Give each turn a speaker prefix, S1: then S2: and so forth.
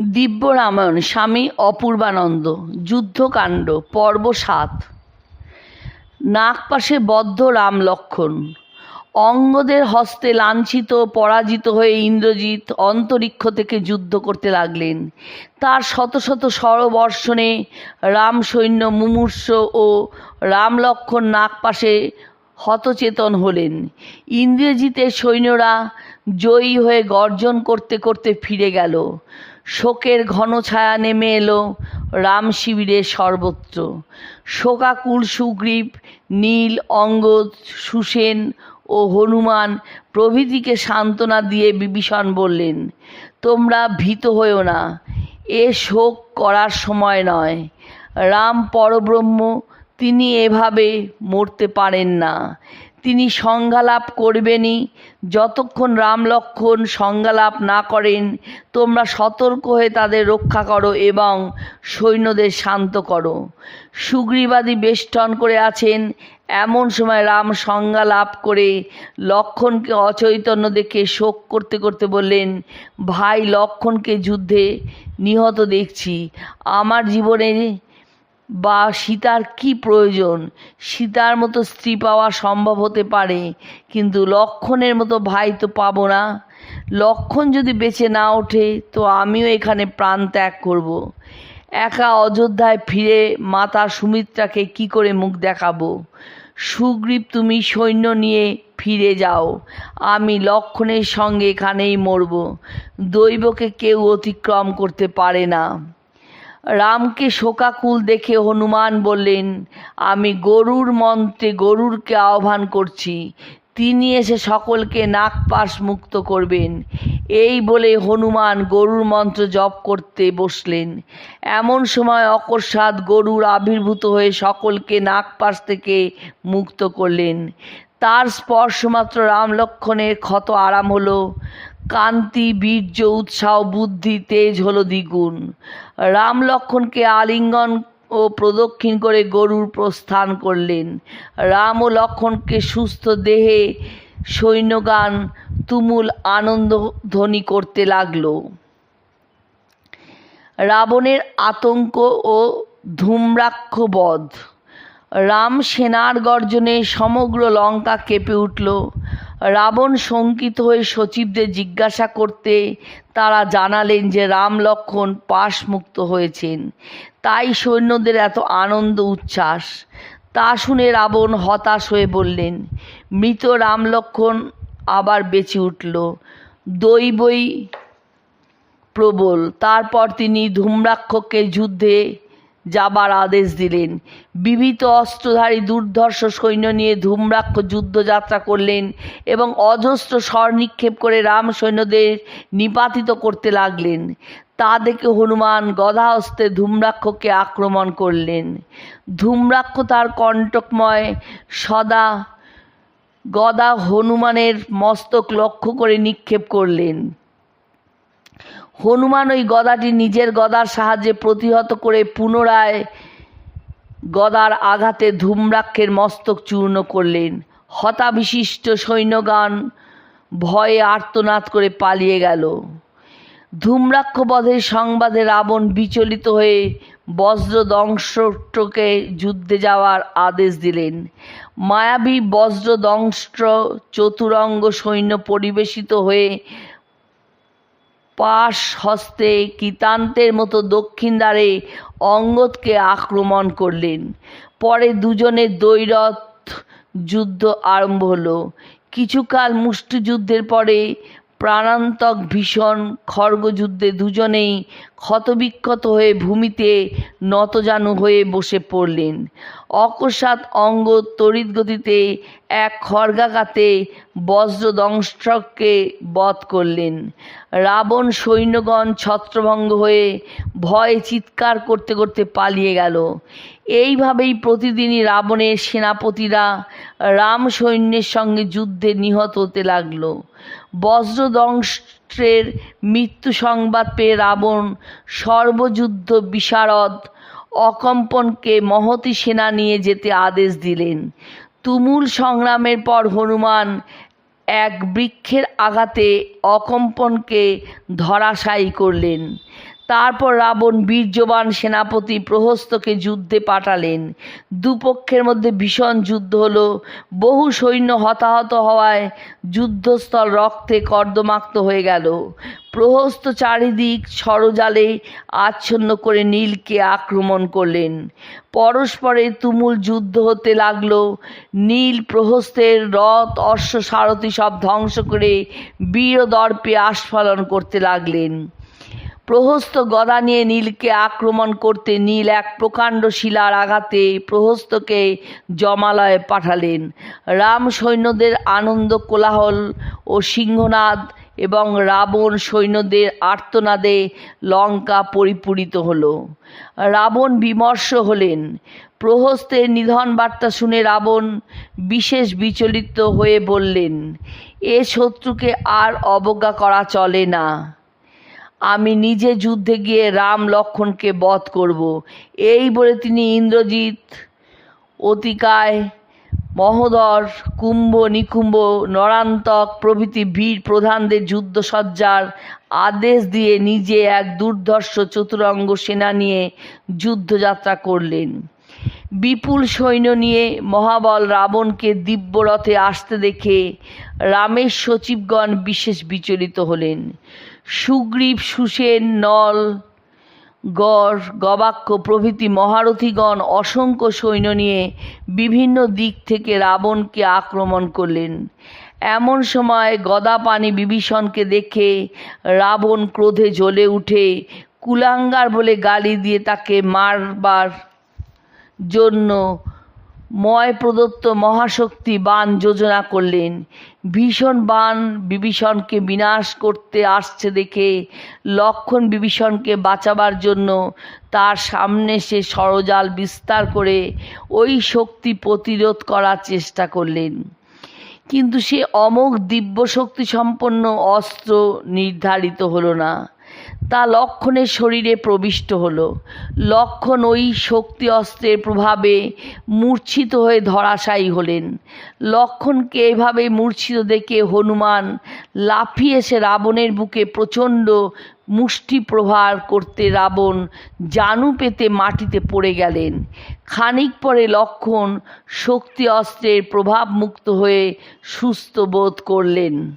S1: দিব্য রামায়ণ স্বামী অপূর্বানন্দ, যুদ্ধকাণ্ড, পর্ব সাত। নাগপাশে বদ্ধ রাম লক্ষণ। অঙ্গদের হস্তে লাঞ্ছিত, পরাজিত হয়ে ইন্দ্রজিৎ অন্তরিক্ষ থেকে যুদ্ধ করতে লাগলেন। তার শত শত স্বরবর্ষণে রাম সৈন্য মুমূর্ষ ও রাম লক্ষ্মণ নাগপাশে হতচেতন হলেন। ইন্দ্রজিতের সৈন্যরা জয়ী হয়ে গর্জন করতে করতে ফিরে গেল। শোকের ঘন ছায়া নেমে এলো রাম শিবিরের সর্বত্র। শোকাকুল সুগ্রীব, নীল, অঙ্গদ, সুসেন ও হনুমান প্রভৃতিকে সান্ত্বনা দিয়ে বিভীষণ বললেন, তোমরা ভীত হইও না, এ শোক করার সময় নয়। রাম পরব্রহ্ম, তিনি এভাবে মরতে পারেন না। তিনি সংজ্ঞালাপ করবেনই। যতক্ষণ রাম লক্ষ্মণ সংজ্ঞালাপ না করেন, তোমরা সতর্ক হয়ে তাদের রক্ষা করো এবং সৈন্যদের শান্ত করো। সুগ্রীবাদী বেষ্টন করে আছেন। এমন সময় রাম সংজ্ঞা লাভ করে লক্ষণকে অচৈতন্য দেখে শোক করতে করতে বললেন, ভাই, লক্ষণকে যুদ্ধে নিহত দেখছি। আমার জীবনে বা সীতার কি প্রয়োজন? সীতার মতো স্ত্রী পাওয়া সম্ভব হতে পারে, কিন্তু লক্ষণের মতো ভাই তো পাবো না। লক্ষণ যদি বেঁচে না ওঠে, তো আমিও এখানে প্রাণ ত্যাগ করব। একা অযোধ্যায় ফিরে মাতা সুমিত্রাকে কি করে মুখ দেখাবো? সুগ্রীব তুমি সৈন্য নিয়ে ফিরে যাও। আমি লক্ষণের সঙ্গে এখানেই মরব। দৈবকে কেউ অতিক্রম করতে পারে না। রামকে শোকাকুল দেখে হনুমান বললেন, আমি গরুর মন্ত্রে গরুরকে আহ্বান করছি। তিনি এসে সকলকে নাগপাশ মুক্ত করবেন। এই বলে হনুমান গরুর মন্ত্র জপ করতে বসলেন। এমন সময় অকস্মাৎ গরুর আবির্ভূত হয়ে সকলকে নাগপাশ থেকে মুক্ত করলেন। তার স্পর্শমাত্র রাম লক্ষণের ক্ষত আরাম হলো। কান্তি, বীর্য, উৎসাহ, বুদ্ধি, তেজ হলো দ্বিগুণ। রাম লক্ষণকে আলিঙ্গন ও প্রদক্ষিণ করে গরুর প্রস্থান করলেন। রাম ও লক্ষণকে সুস্থ দেহে সৈন্যগান, তুমুল আনন্দ ধ্বনি করতে লাগল। রাবণের আতঙ্ক ও ধূম্রাক্ষ বধ। রাম সেনার গর্জনে সমগ্র লঙ্কা কেঁপে উঠল। রাবণ শঙ্কিত হয়ে সচিবদের জিজ্ঞাসা করতে, তারা জানালেন যে রাম লক্ষণ পাশমুক্ত হয়েছেন। তাই সৈন্যদের এত আনন্দ উচ্ছ্বাস। তা শুনে রাবণ হতাশ হয়ে বললেন, মৃত রাম লক্ষণ আবার বেঁচে উঠল। দৈবই প্রবল। তারপর তিনি ধূম্রাক্ষকে যুদ্ধে যাবার আদেশ দিলেন। বিবিত অস্ত্রধারী দুর্ধর্ষ সৈন্য নিয়ে ধূম্রাক্ষ যুদ্ধযাত্রা করলেন এবং অজস্র স্বর নিক্ষেপ করে রাম সৈন্যদের নিপাতিত করতে লাগলেন। তা দেখে হনুমান গদাহস্তে ধূম্রাক্ষকে আক্রমণ করলেন। ধূম্রাক্ষ তার কণ্টকময় সদা গদা হনুমানের মস্তক লক্ষ্য করে নিক্ষেপ করলেন। হনুমান ওই গদাটি নিজের গদার সাহায্যে প্রতিহত করে পুনরায় গদার আঘাতে ধূম্রাক্ষের মস্তক চূর্ণ করলেন। হতাবিশিষ্ট সৈন্যগান ভয়ে আর্তনাদ করে পালিয়ে গেল। ধূম্রাক্ষবধের সংবাদে রাবণ বিচলিত হয়ে বজ্রদংষ্ট্রকে যুদ্ধে যাওয়ার আদেশ দিলেন। মায়াবী বজ্রদংষ্ট্র চতুরঙ্গ সৈন্য পরিবেশিত হয়ে পাশ হস্তে কৃতান্তের মতো দক্ষিণ দ্বারে অঙ্গদকে আক্রমণ করলেন। পরে দুজনের দ্বৈরথ যুদ্ধ আরম্ভ হলো। কিছুকাল মুষ্টিযুদ্ধের পরে প্রাণান্তক ভীষণ খড়গযুদ্ধে দুজনেই ক্ষতবিক্ষত হয়ে ভূমিতে নতজানু হয়ে বসে পড়লেন। অকস্মাৎ অঙ্গ তড়িৎ গতিতে এক খড়গাঘাতে বজ্রদংষ্টককে বধ করলেন। রাবণ সৈন্যগণ ছত্রভঙ্গ হয়ে ভয়ে চিৎকার করতে করতে পালিয়ে গেল। এইভাবেই প্রতিদিনই রাবণের সেনাপতিরা রাম সৈন্যের সঙ্গে যুদ্ধে নিহত হতে লাগল। বজ্রদংষ্ট্রের মৃত্যু সংবাদ পেয়ে রাবণ সর্বযুদ্ধ বিশারদ অকম্পনকে মহতি সেনা নিয়ে যেতে আদেশ দিলেন। তুমুল সংগ্রামের পর হনুমান এক বৃক্ষের আঘাতে অকম্পনকে ধরাশায়ী করলেন। তারপর রাবণ বীর্যবান সেনাপতি প্রহস্তকে যুদ্ধে পাঠালেন। দুপক্ষের মধ্যে ভীষণ যুদ্ধ হলো। বহু সৈন্য হতাহত হওয়ায় যুদ্ধস্থল রক্তে কর্দমাক্ত হয়ে গেল। প্রহস্ত চারিদিক সরজালে আচ্ছন্ন করে নীলকে আক্রমণ করলেন। পরস্পরে তুমুল যুদ্ধ হতে লাগল। নীল প্রহস্তের রথ অশ্ব সারথি সব ধ্বংস করে বীরদর্পে আস্ফালন করতে লাগলেন। প্রহস্ত গদা নিয়ে নীলকে আক্রমণ করতে নীল এক প্রকাণ্ড শিলার আঘাতে প্রহস্তকে জমালয়ে পাঠালেন। রাম সৈন্যদের আনন্দ, কোলাহল ও সিংহনাদ এবং রাবণ সৈন্যদের আর্তনাদে লঙ্কা পরিপূরিত হল। রাবণ বিমর্ষ হলেন। প্রহস্তের নিধন বার্তা শুনে রাবণ বিশেষ বিচলিত হয়ে বললেন, এ শত্রুকে আর অবজ্ঞা করা চলে না। আমি নিজে যুদ্ধে গিয়ে রাম লক্ষণকে বধ করব। এই বলে তিনি ইন্দ্রজিৎ, অতিকায়, মহোদর, কুম্ভ, নিকুম্ভ, নরান্তক প্রভৃতি বীর প্রধানদের যুদ্ধসজ্জার আদেশ দিয়ে নিজে এক দুর্ধর্ষ চতুরঙ্গ সেনা নিয়ে যুদ্ধযাত্রা করলেন। বিপুল সৈন্য নিয়ে মহাবল রাবণকে দিব্যরথে আসতে দেখে রামের সচিবগণ বিশেষ বিচলিত হলেন। সুগ্রীব সুসেন নল, গড়, গবাক্ষ প্রভৃতি মহারথীগণ অসংখ্য সৈন্য নিয়ে বিভিন্ন দিক থেকে রাবণকে আক্রমণ করলেন। এমন সময় গদাপানি বিভীষণকে দেখে রাবণ ক্রোধে জ্বলে উঠে কুলাঙ্গার বলে গালি দিয়ে তাকে মারবার জন্য ময় প্রদত্ত মহাশক্তি বাণ যোজনা করলেন। ভীষণ বান বিভীষণকে বিনাশ করতে আসছে দেখে লক্ষণ বিভীষণকে বাঁচাবার জন্য তার সামনে সে ষড়জাল বিস্তার করে ওই শক্তি প্রতিরোধ করার চেষ্টা করলেন। কিন্তু সে অমোঘ দিব্য শক্তি সম্পন্ন অস্ত্র নির্ধারিত হলো না। তা লক্ষণের শরীরে প্রবিষ্ট হলো। লক্ষণ ওই শক্তি অস্ত্রের প্রভাবে মূর্ছিত হয়ে ধরাশায়ী হলেন। লক্ষণকে এভাবে মূর্ছিত দেখে হনুমান লাফিয়ে এসে রাবণের বুকে প্রচণ্ড মুষ্টি প্রহার করতে রাবণ জানু পেতে মাটিতে পড়ে গেলেন। খানিক পরে লক্ষণ শক্তি অস্ত্রের প্রভাব মুক্ত হয়ে সুস্থ বোধ করলেন।